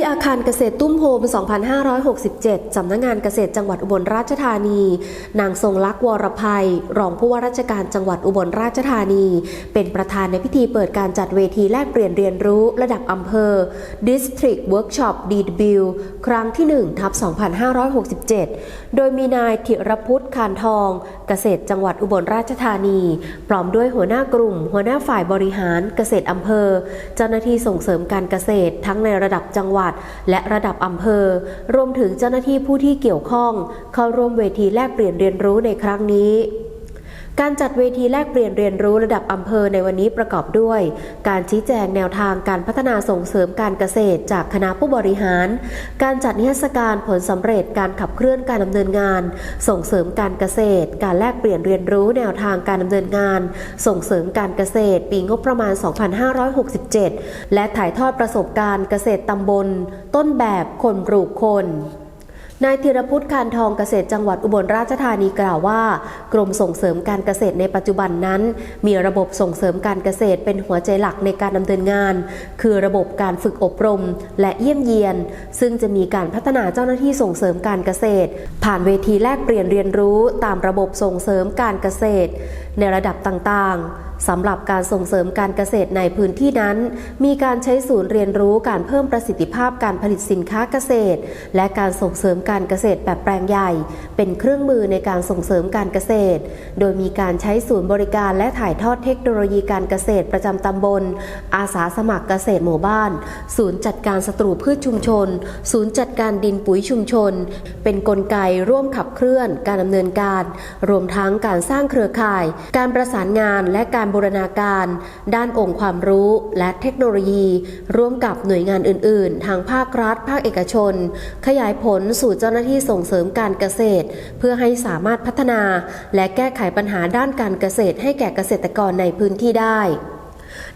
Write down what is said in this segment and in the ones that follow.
ที่อาคารเกษตรตุ้มโฮม 2567 สำนักงานเกษตรจังหวัดอุบลราชธานี นางทรงลักษ์วรภัย รองผู้ว่าราชการจังหวัดอุบลราชธานี เป็นประธานในพิธีเปิดการจัดเวทีแลกเปลี่ยนเรียนรู้ระดับอำเภอ District Workshop DW ครั้งที่ 1 ทับ 2567 โดยมีนายธิรพุทธคานทอง เกษตรจังหวัดอุบลราชธานี พร้อมด้วยหัวหน้ากลุ่ม หัวหน้าฝ่ายบริหารเกษตรอำเภอ เจ้าหน้าที่ส่งเสริมการเกษตรทั้งในระดับจังหวัดและระดับอำเภอ รวมถึงเจ้าหน้าที่ผู้ที่เกี่ยวข้อง เข้าร่วมเวทีแลกเปลี่ยนเรียนรู้ในครั้งนี้ การจัดเวทีแลกเปลี่ยนเรียนรู้ระดับอำเภอในวันนี้ประกอบด้วย การชี้แจงแนวทางการพัฒนาส่งเสริมการเกษตร จากคณะผู้บริหาร การจัดนิทรรศการผลสำเร็จการขับเคลื่อนการดำเนินงาน ส่งเสริมการเกษตร การแลกเปลี่ยนเรียนรู้แนวทางการดำเนินงาน ส่งเสริมการเกษตร ปีงบประมาณ 2567 และถ่ายทอดประสบการณ์เกษตรตำบล ต้นแบบคนปลูกคน นายธีรพุทธคานทองเกษตรจังหวัดอุบลราชธานีกล่าวว่า กรมส่งเสริมการเกษตรในปัจจุบันนั้น มีระบบส่งเสริมการเกษตรเป็นหัวใจหลักในการดำเนินงาน คือระบบการฝึกอบรม และเยี่ยมเยียน ซึ่งจะมีการพัฒนาเจ้าหน้าที่ส่งเสริมการเกษตร ผ่านเวทีแลกเปลี่ยนเรียนรู้ตามระบบส่งเสริมการเกษตร ในระดับต่างๆสำหรับการส่งเสริมการเกษตรในพื้นที่นั้น มีการใช้ศูนย์เรียนรู้การเพิ่มประสิทธิภาพการผลิตสินค้าเกษตร และการส่งเสริมการเกษตรแบบแปลงใหญ่ เป็นเครื่องมือในการส่งเสริมการเกษตร โดยมีการใช้ศูนย์บริการและถ่ายทอดเทคโนโลยีการเกษตรประจำตำบล อาสาสมัครเกษตรหมู่บ้าน ศูนย์จัดการศัตรูพืชชุมชน ศูนย์จัดการดินปุ๋ยชุมชน เป็นนกลไกร่วมขับเคลื่อนการดำเนินการ รวมทั้งการสร้างเครือข่าย การประสานงานและการบูรณาการ ด้านองค์ความรู้และเทคโนโลยี ร่วมกับหน่วยงานอื่น ๆ ทางภาครัฐ ภาคเอกชน ขยายผลสู่เจ้าหน้าที่ส่งเสริมการเกษตร เพื่อให้สามารถพัฒนา และแก้ไขปัญหาด้านการเกษตรให้แก่เกษตรกรในพื้นที่ได้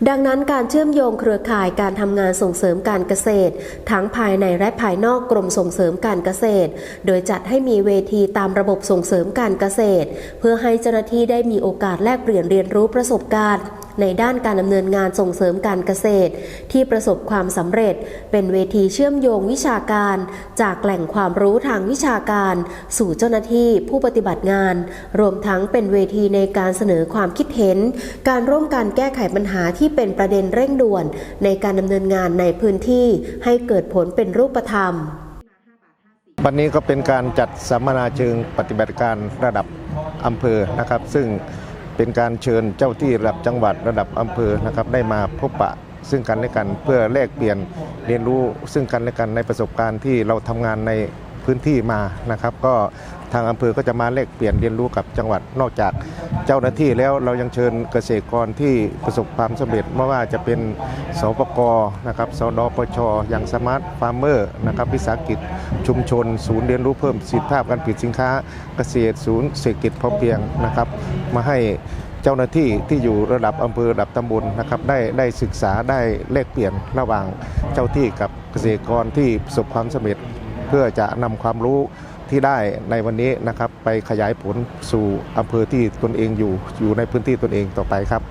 ดังนั้นการเชื่อมโยงเครือข่ายการทำงานส่งเสริมการเกษตร ทั้งภายในและภายนอกกรมส่งเสริมการเกษตร โดยจัดให้มีเวทีตามระบบส่งเสริมการเกษตร เพื่อให้เจ้าหน้าที่ได้มีโอกาสแลกเปลี่ยนเรียนรู้ประสบการณ์ ในด้านการดำเนินงานส่งเสริมการเกษตร ที่ประสบความสำเร็จ เป็นเวทีเชื่อมโยงวิชาการ จากแหล่งความรู้ทางวิชาการ สู่เจ้าหน้าที่ผู้ปฏิบัติงาน รวมทั้งเป็นเวทีในการเสนอความคิดเห็น การร่วมการแก้ไขปัญหาที่เป็นประเด็นเร่งด่วน ในการดำเนินงานในพื้นที่ ให้เกิดผลเป็นรูปธรรมวันนี้ก็เป็นการจัดสัมมนาเชิงปฏิบัติการระดับอำเภอนะครับ ซึ่ง เป็นการเชิญเจ้าที่ระดับจังหวัดระดับอำเภอนะครับได้มาพบปะซึ่งกันและกันเพื่อแลกเปลี่ยนเรียนรู้ซึ่งกันและกันในประสบการณ์ที่เราทำงานในพื้นที่มานะครับ ก็ ทางอำเภอก็จะมาแลกเปลี่ยนเรียนรู้กับจังหวัดนอกจากเจ้าหน้าที่แล้วเรายังเชิญเกษตรกรที่ประสบความสำเร็จไม่ว่าจะเป็นสปกนะครับสดปชอย่างสมาร์ทฟาร์มเมอร์นะครับวิสาหกิจชุมชน ศูนย์เรียนรู้เพิ่มสิทธิภาพการผลิตสินค้าเกษตรศูนย์เศรษฐกิจพอเพียงนะครับ มาให้เจ้าหน้าที่ที่อยู่ระดับอำเภอระดับตำบลนะครับได้ได้ศึกษาได้แลกเปลี่ยนระหว่างเจ้าที่กับเกษตรกรที่ประสบความสำเร็จ เพื่อจะนำความรู้ ที่ได้ในวันนี้นะครับ ไปขยายผลสู่อำเภอที่ตนเองอยู่อยู่ในพื้นที่ตนเองต่อไปครับ